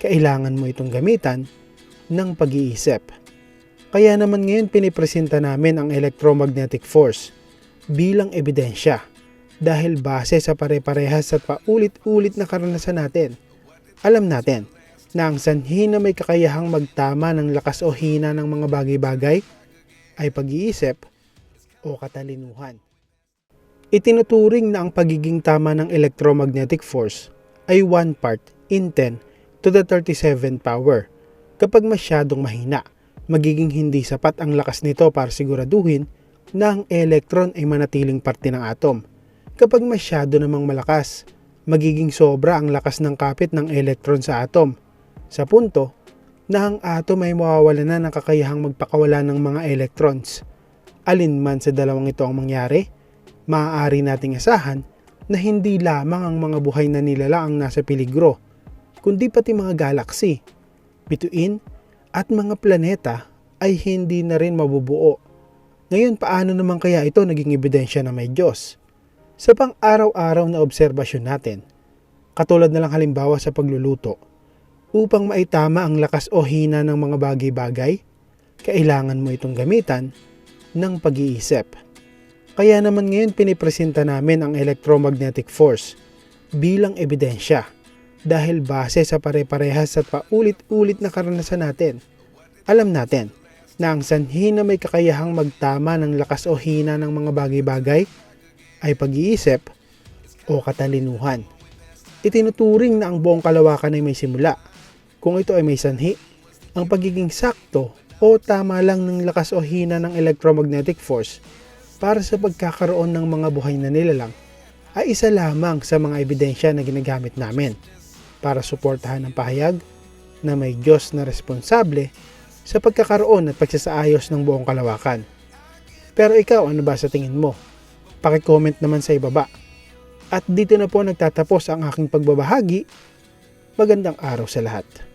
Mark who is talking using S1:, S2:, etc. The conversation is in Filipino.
S1: kailangan mo itong gamitan ng pag-iisip. Kaya naman ngayon pinipresenta namin ang electromagnetic force bilang ebidensya dahil base sa pare-parehas at paulit-ulit na karanasan natin. Alam natin na ang sanhi na may kakayahang magtama ng lakas o hina ng mga bagay-bagay ay pag-iisip o katalinuhan. Itinuturing na ang pagiging tama ng electromagnetic force ay 1 part in 10 to the 37 power. Kapag masyadong mahina, magiging hindi sapat ang lakas nito para siguraduhin na ang electron ay manatiling parte ng atom. Kapag masyado namang malakas, magiging sobra ang lakas ng kapit ng electron sa atom. Sa punto na ang atom ay mawawala na ng kakayahang magpakawala ng mga electrons. Alin man sa dalawang ito ang mangyari, maaari nating asahan na hindi lamang ang mga buhay na nilala ang nasa peligro, kundi pati mga galaksi, bituin at mga planeta ay hindi na rin mabubuo. Ngayon paano naman kaya ito naging ebidensya na may Diyos? Sa pang-araw-araw na obserbasyon natin, katulad na lang halimbawa sa pagluluto, upang maitama ang lakas o hina ng mga bagay-bagay, kailangan mo itong gamitan ng pag-iisip. Kaya naman ngayon pinipresenta namin ang electromagnetic force bilang ebidensya dahil base sa pare-parehas at paulit-ulit na karanasan natin. Alam natin na ang sanhi na may kakayahang magtama ng lakas o hina ng mga bagay-bagay ay pag-iisip o katalinuhan. Itinuturing na ang buong kalawakan ay may simula. Kung ito ay may sanhi, ang pagiging sakto o tama lang ng lakas o hina ng electromagnetic force para sa pagkakaroon ng mga buhay na nilalang ay isa lamang sa mga ebidensya na ginagamit namin para suportahan ang pahayag na may Diyos na responsable sa pagkakaroon at pagsasaayos ng buong kalawakan. Pero ikaw, ano ba sa tingin mo? Pakicomment naman sa ibaba. At dito na po nagtatapos ang aking pagbabahagi. Magandang araw sa lahat.